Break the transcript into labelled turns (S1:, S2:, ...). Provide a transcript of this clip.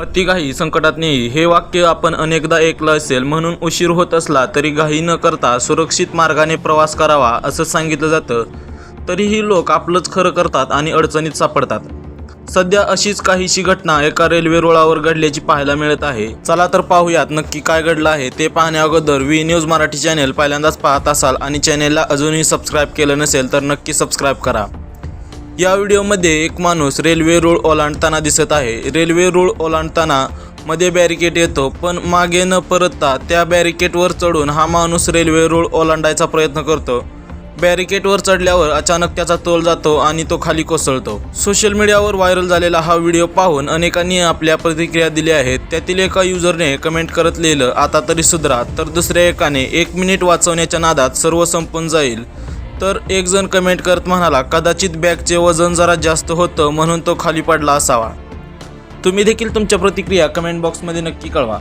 S1: अति घाई संकटात नेई. हे वाक्य आपण अनेकदा ऐकलं असेल. म्हणून उशीर होत असला तरी घाई न करता सुरक्षित मार्गाने प्रवास करावा असं सांगितलं जातं. तरीही लोक आपलंच खरं करतात आणि अडचणीत सापडतात. सध्या अशीच काहीशी घटना एका रेल्वे रुळावर घडल्याची पाहायला मिळत आहे. चला तर पाहूयात नक्की काय घडलं आहे. ते पाहण्या अगोदर व्ही न्यूज मराठी चॅनेल पहिल्यांदाच पाहत असाल आणि चॅनेलला अजूनही सबस्क्राईब केलं नसेल तर नक्की सबस्क्राईब करा. या व्हिडिओमध्ये एक माणूस रेल्वे रूळ ओलांडताना दिसत आहे. रेल्वे रूळ ओलांडताना मध्ये बॅरिकेड येतो पण मागे न परतता त्या बॅरिकेडवर चढून हा माणूस रेल्वे रूळ ओलांडायचा प्रयत्न करतो. बॅरिकेडवर चढल्यावर अचानक त्याचा तोल जातो आणि तो खाली कोसळतो. सोशल मीडियावर व्हायरल झालेला हा व्हिडिओ पाहून अनेकांनी आपल्या प्रतिक्रिया दिल्या आहेत. त्यातील एका युजरने कमेंट करत लिहिलं आता तरी सुधरा तर दुसऱ्या एकाने एक मिनिट वाचवण्याच्या नादात सर्व संपून जाईल. तर एक जण कमेंट करत म्हणाला कदाचित बॅगचे वजन जरा जास्त होतं म्हणून तो खाली पडला असावा. तुम्ही देखील तुमच्या प्रतिक्रिया कमेंट बॉक्समध्ये नक्की कळवा.